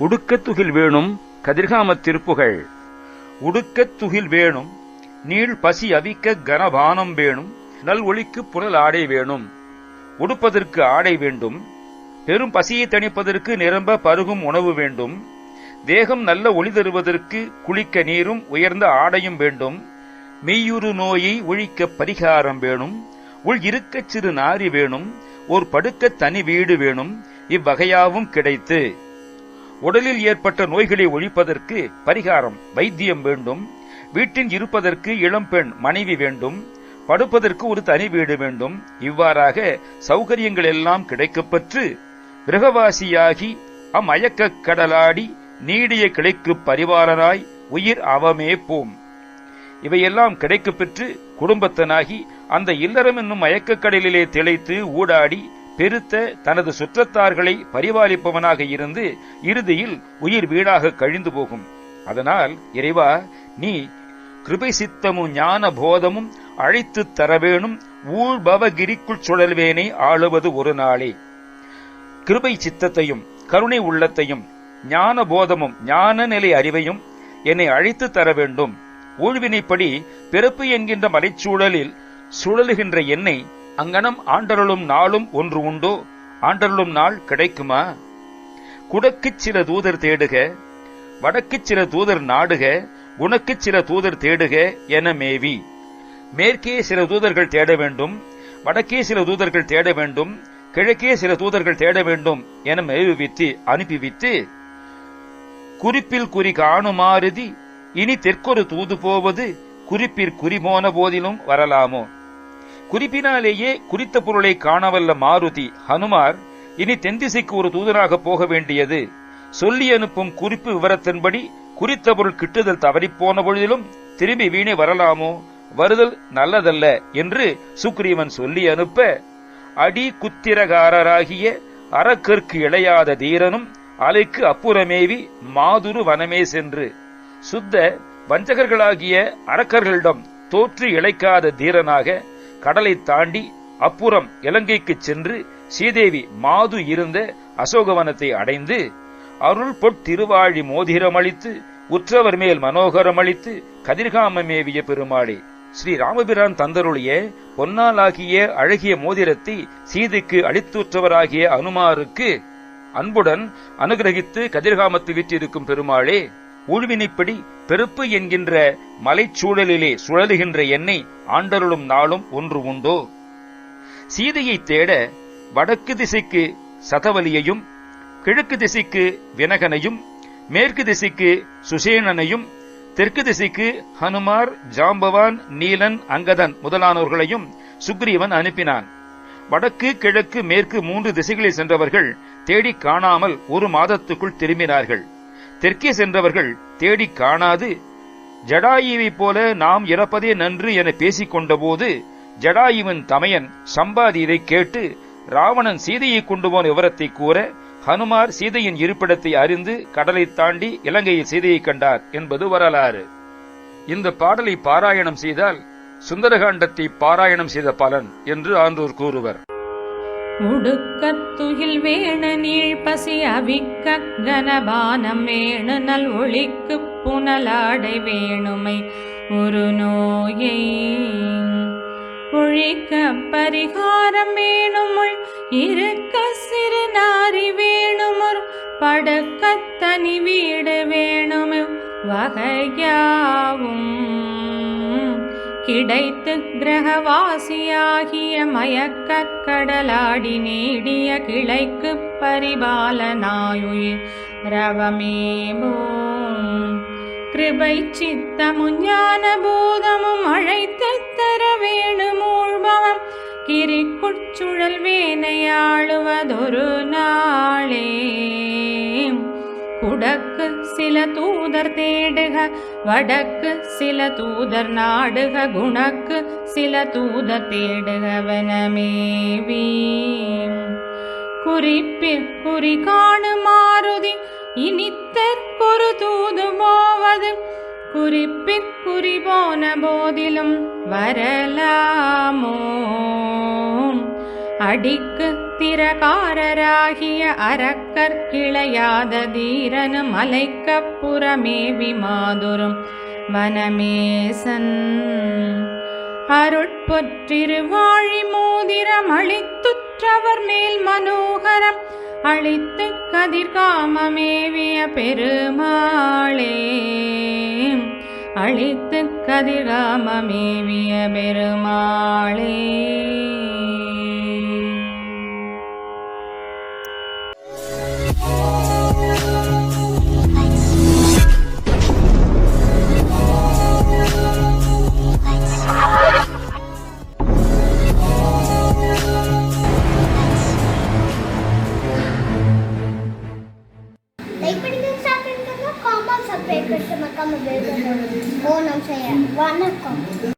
உடுக்கத்துகில் வேணும் கதிர்காமத் திருப்புகள் உடுக்கத்துகில் வேணும் நீள் பசி அவிக்க கனபானம் வேணும் நல் ஒளிக்கு புனல் ஆடை வேணும். உடுப்பதற்கு ஆடை வேண்டும். பெரும் பசியை தணிப்பதற்கு நிரம்ப பருகும் உணவு வேண்டும். தேகம் நல்ல ஒளி தருவதற்கு குளிக்க நீரும் உயர்ந்த ஆடையும் வேண்டும். மெய்யுறு நோயை ஒழிக்க பரிகாரம் வேணும். உள் இருக்கச் சிறு நாரி வேணும். ஓர் படுக்க தனி வீடு வேணும். இவ்வகையாவும் கிடைத்து. உடலில் ஏற்பட்ட நோய்களை ஒழிப்பதற்கு பரிகாரம் வைத்தியம் வேண்டும். வீட்டில் இருப்பதற்கு இளம்பெண் மனைவி வேண்டும். படுப்பதற்கு ஒரு தனி வீடு வேண்டும். இவ்வாறாக சௌகரியங்கள் எல்லாம் கிடைக்கப்பெற்று கிரகவாசியாகி அம்மயக்கக் கடலாடி நீடிய கிளைக்கு பரிவாரனாய் உயிர் அவமே போம். இவையெல்லாம் கிடைக்கப் பெற்று குடும்பத்தனாகி அந்த இல்லறம் என்னும் மயக்கக் கடலிலே திளைத்து ஊடாடி பெருத்த தனது சுற்றத்தார்களை பரிபாலிப்பவனாக இருந்து இறுதியில் உயிர் வீடாக கழிந்து போகும். அதனால் இறைவா நீ கிருபை சித்தமும் ஞான போதமும் அழைத்துத் தரவேணும் ஊழ்பவகிரிக்குள் சுழல்வேனை ஆளுவது ஒரு நாளே. கிருபை சித்தத்தையும் கருணை உள்ளத்தையும் ஞான போதமும் ஞான நிலை அறிவையும் என்னை அழைத்து தர வேண்டும் ஊழ்வினைப்படி பிறப்பு என்கின்ற மலைச்சூழலில் சுழலுகின்ற என்னை அங்கனம் ஆண்டருளும் நாளும் ஒன்று உண்டோ? ஆண்டருளும் நாள் கிடைக்குமா? குடக்குச் சில தூதர் தேடுக வடக்குச் சில தூதர் நாடுக உனக்கு சில தூதர் தேடுக என மேவி. மேற்கே சில தூதர்கள் தேட வேண்டும் வடக்கே சில தூதர்கள் தேட வேண்டும் கிழக்கே சில தூதர்கள் தேட வேண்டும் என மேவிவித்து அனுப்பிவித்து குறிப்பில் குறி காணுமாறுதி இனி தெற்கொரு தூது போவது குறிப்பிற் குறி போன போதிலும் வரலாமோ? குறிப்பினாலேயே குறித்த பொருளை காணவல்ல மாருதி ஹனுமார் இனி தென்திசைக்கு ஒரு தூதராக போக வேண்டியது. சொல்லி அனுப்பும் குறிப்பு விவரத்தின்படி குறித்த பொருள் கிட்டுதல் தவறிப்போன பொழுதிலும் திரும்பி வீணே வரலாமோ? வருதல் நல்லதல்ல என்று சுக்ரீவன் சொல்லி அனுப்ப அடி குத்திரகாரராகிய அறக்கற்கு இளையாத தீரனும் அலைக்கு அப்புறமேவி மாதுரு வனமே சென்று சுத்த வஞ்சகர்களாகிய அரக்கர்களிடம் தோற்று இழைக்காத தீரனாக கடலை தாண்டி அப்புறம் இலங்கைக்கு சென்று சீதேவி மாது இருந்த அசோகவனத்தை அடைந்து அருள் பொற்திருவாழி மோதிரமளித்து உற்றவர் மேல் மனோகரமளித்து கதிர்காமமேவிய பெருமாளே ஸ்ரீ ராமபிரான் தந்தருளிய பொன்னாலாகிய அழகிய மோதிரத்தை சீதைக்கு அளித்துற்றவராகிய அனுமாருக்கு அன்புடன் அனுகிரகித்து கதிர்காமத்து வீற்றிருக்கும் பெருமாளே உழுவினைப்படி பெருப்பு என்கின்ற மலைச்சூழலிலே சுழலுகின்ற என்னை ஆண்டருளும் நாளும் ஒன்று உண்டோ? சீதையை தேட வடக்கு திசைக்கு சதவலியையும் கிழக்கு திசைக்கு வினகனையும் மேற்கு திசைக்கு சுசேனனையும் தெற்கு திசைக்கு ஹனுமார் ஜாம்பவான் நீலன் அங்கதன் முதலானோர்களையும் சுக்ரீவன் அனுப்பினான். வடக்கு கிழக்கு மேற்கு மூன்று திசைகளில் சென்றவர்கள் தேடி காணாமல் ஒரு மாதத்துக்குள் திரும்பினார்கள். தெற்கே சென்றவர்கள் தேடி காணாது ஜடாயுவைப் போல நாம் இறப்பதே நன்று என பேசிக் கொண்டபோது ஜடாயுவின் தமையன் சம்பாதி இதை கேட்டு ராவணன் சீதையை கொண்டு போன விவரத்தை கூற ஹனுமார் சீதையின் இருப்பிடத்தை அறிந்து கடலை தாண்டி இலங்கையில் சீதையை கண்டார் என்பது வரலாறு. இந்த பாடலை பாராயணம் செய்தால் சுந்தரகாண்டத்தை பாராயணம் செய்த பலன் என்று ஆன்றோர் கூறுவர். உடுக்கத்துகில் வேண பசி அவிக்க கனபானம் வேணு நல் ஒளிக்கு புனலாடை வேணுமை ஒரு நோயை ஒழிக்க பரிகாரம் வேணுமுள் இருக்க படக்கத்தனி வீடு வேணுமே வகையாவும் கிடைத்து கிரகவாசியாகிய மயக்கக் கடலாடி நீடிய கிளைக்கு பரிபாலனாயுயிர் ரவமேபோம் கிருபை சித்தமும் ஞான பூதமும் அழைத்து தர வேணுமூழ்பவம் கிரிக்குச்சுழல் வேனையாளுவதொரு நாள். சில தூதர் தேடுக வடக்கு சில தூதர் நாடுக குணக்கு சில தூதர் தேடுகவனமேவி குறிப்பிற் குறி காணு மாருதி இனித்தற்கொரு தூது போவது குறிப்பிற் குறி போன போதிலும் வரலாமோ? அடிக்க வீரகாரராகிய அரக்கர் கிளையாத தீரனு மலைக்கப் புறமேவி மாதுரும் வனமேசன் அருட்பொற்றிருவாழி மோதிரம் அழித்துற்றவர் மேல் மனோகரம் அழித்து கதிர்காமமேவிய பெருமாளே. அழித்து கதிர்காமமேவிய பெருமாளே. పేరు పెడితే మా అమ్మ బేబీ ఓ నమసయ్య వన్ అక్క